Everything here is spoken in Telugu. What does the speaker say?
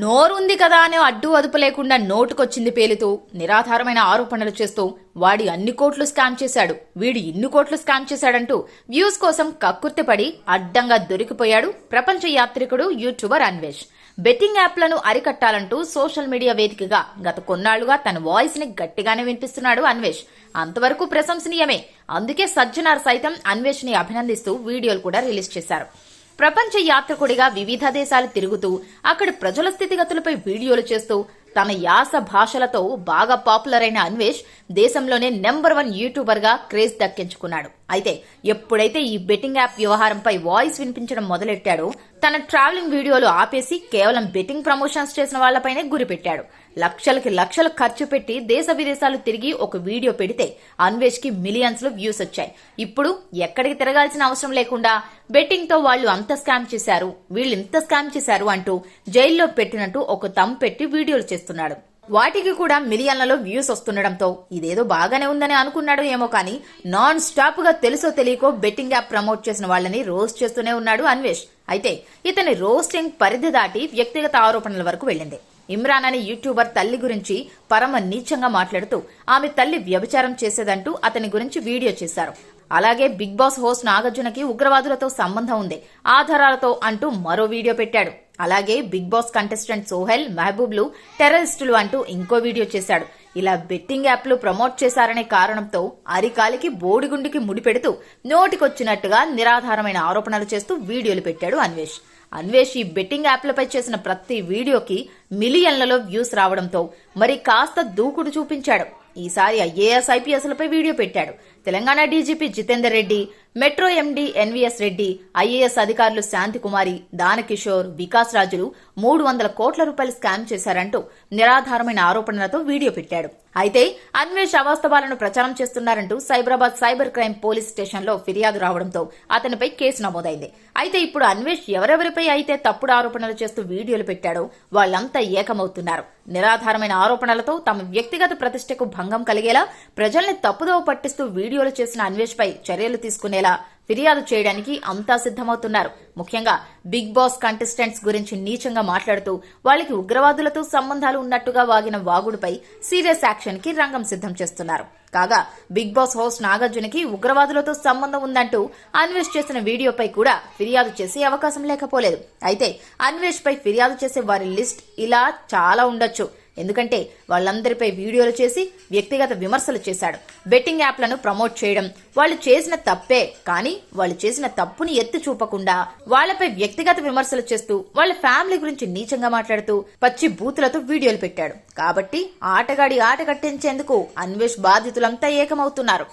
నోరుంది కదా అనే అడ్డు అదుపు లేకుండా నోటుకొచ్చింది పేలుతూ నిరాధారమైన ఆరోపణలు చేస్తూ వాడి అన్ని కోట్లు స్కామ్ చేశాడు. వీడు ఇన్ని కోట్లు స్కామ్ చేశాడంటూ వ్యూస్ కోసం కక్కుర్తిపడి అడ్డంగా దొరికిపోయాడు ప్రపంచ యాత్రికుడు యూట్యూబర్ అన్వేష్. బెట్టింగ్ యాప్లను అరికట్టాలంటూ సోషల్ మీడియా వేదికగా గత కొన్నాళ్ళుగా తన వాయిస్ని గట్టిగానే వినిపిస్తున్నాడు అన్వేష్. అంతవరకు ప్రశంసనీయమే. అందుకే సజ్జనార్ సైతం అన్వేష్ని అభినందిస్తూ వీడియోలు కూడా రిలీజ్ చేశారు. ప్రపంచ యాత్రికుడిగా వివిధ దేశాలు తిరుగుతూ అక్కడి ప్రజల స్థితిగతులపై వీడియోలు చేస్తూ తన యాస భాషలతో బాగా పాపులర్ అయిన అన్వేష్ దేశంలోనే నెంబర్ వన్ యూట్యూబర్గా క్రేజ్ దక్కించుకున్నాడు. అయితే ఎప్పుడైతే ఈ బెట్టింగ్ యాప్ వ్యవహారంపై వాయిస్ వినిపించడం మొదలెట్టాడో తన ట్రావెలింగ్ వీడియోలు ఆపేసి కేవలం బెట్టింగ్ ప్రమోషన్స్ చేసిన వాళ్ళపైనే గురిపెట్టాడు. లక్షలకి లక్షలు ఖర్చు పెట్టి దేశ విదేశాలు తిరిగి ఒక వీడియో పెడితే అన్వేష్కి మిలియన్స్లో వ్యూస్ వచ్చాయి. ఇప్పుడు ఎక్కడికి తిరగాల్సిన అవసరం లేకుండా బెట్టింగ్తో వాళ్ళు అంత స్కామ్ చేశారు వీళ్ళు ఇంత స్కామ్ చేశారు అంటూ జైల్లో పెట్టినట్టు ఒక తమ్ పెట్టి వీడియోలు చేస్తున్నాడు. వాటికి కూడా మిలియన్లలో వ్యూస్ వస్తుండడంతో ఇదేదో బాగానే ఉందని అనుకున్నాడు ఏమో కానీ నాన్ స్టాప్గా తెలుసో తెలియకో బెట్టింగ్ యాప్ ప్రమోట్ చేసిన వాళ్ళని రోస్ట్ చేస్తూనే ఉన్నాడు అన్వేష్. అయితే ఇతని రోస్టింగ్ పరిధి దాటి వ్యక్తిగత ఆరోపణల వరకు వెళ్ళింది. ఇమ్రాన్ అనే యూట్యూబర్ తల్లి గురించి పరమ నీచంగా మాట్లాడుతూ ఆమె తల్లి వ్యభిచారం చేసేదంటూ అతని గురించి వీడియో చేశారు. అలాగే బిగ్ బాస్ హోస్ట్ నాగార్జునకి ఉగ్రవాదులతో సంబంధం ఉంది. ఆధారాలతో అంటూ మరో వీడియో పెట్టాడు. అలాగే బిగ్ బాస్ కంటెస్టెంట్ సోహెల్ మహబూబ్లు టెర్రరిస్టులు అంటూ ఇంకో వీడియో చేశాడు. ఇలా బెట్టింగ్ యాప్లు ప్రమోట్ చేశారనే కారణంతో అరికాలికి బోడిగుండికి ముడిపెడుతూ నోటికొచ్చినట్టుగా నిరాధారమైన ఆరోపణలు చేస్తూ వీడియోలు పెట్టాడు అన్వేష్. అన్వేష్ ఈ బెట్టింగ్ యాప్లపై చేసిన ప్రతి వీడియోకి మిలియన్లలో వ్యూస్ రావడంతో మరి కాస్త దూకుడు చూపించాడు. ఈసారి ఐఏఎస్ ఐపీఎస్లపై వీడియో పెట్టాడు. Telangana DGP Jitender Reddy metro MD NVS Reddy IAS అధికారులు శాంతికుమారి దానకిషోర్ వికాస్ రాజులు మూడు వందల కోట్ల రూపాయలు స్కామ్ చేశారంటూ నిరాధారమైన ఆరోపణలతో వీడియో పెట్టాడు. అయితే అన్వేష్ అవాస్తవాలను ప్రచారం చేస్తున్నారంటూ సైబరాబాద్ సైబర్ క్రైమ్ పోలీస్ స్టేషన్లో ఫిర్యాదు రావడంతో అతనిపై కేసు నమోదైంది. అయితే ఇప్పుడు అన్వేష్ ఎవరెవరిపై అయితే తప్పుడు ఆరోపణలు చేస్తూ వీడియోలు పెట్టాడో వాళ్ళంతా ఏకమవుతున్నారు. నిరాధారమైన ఆరోపణలతో తమ వ్యక్తిగత ప్రతిష్టకు భంగం కలిగేలా ప్రజల్ని తప్పుదోవ పట్టిస్తూ వీడియోలు చేసిన అన్వేష్ పై చర్యలు ఉండేలా ఫిర్యాదు చేయడానికి అంతా సిద్ధమవుతున్నారు. ముఖ్యంగా బిగ్ బాస్ కంటెస్టెంట్స్ గురించి నీచంగా మాట్లాడుతూ వాళ్ళకి ఉగ్రవాదులతో సంబంధాలు ఉన్నట్టుగా వాగిన వాగుడుపై సీరియస్ యాక్షన్కి రంగం సిద్ధం చేస్తున్నారు. కాగా బిగ్ బాస్ హోస్ట్ నాగార్జునకి ఉగ్రవాదులతో సంబంధం ఉందంటూ అన్వేష్ చేసిన వీడియోపై కూడా ఫిర్యాదు చేసే అవకాశం లేకపోలేదు. అయితే అన్వేష్ పై ఫిర్యాదు చేసే వారి లిస్ట్ ఇలా చాలా ఉండొచ్చు. ఎందుకంటే వాళ్ళందరిపై వీడియోలు చేసి వ్యక్తిగత విమర్శలు చేశాడు. బెట్టింగ్ యాప్లను ప్రమోట్ చేయడం. వాళ్ళు చేసిన తప్పే కానీ వాళ్ళు చేసిన తప్పుని ఎత్తి చూపకుండా వాళ్ళపై వ్యక్తిగత విమర్శలు చేస్తూ వాళ్ళ ఫ్యామిలీ గురించి నీచంగా మాట్లాడుతూ పచ్చి బూతులతో వీడియోలు పెట్టాడు. కాబట్టి ఆటగాడి ఆట కట్టించేందుకు అన్వేష్ బాధితులంతా ఏకమవుతున్నారు.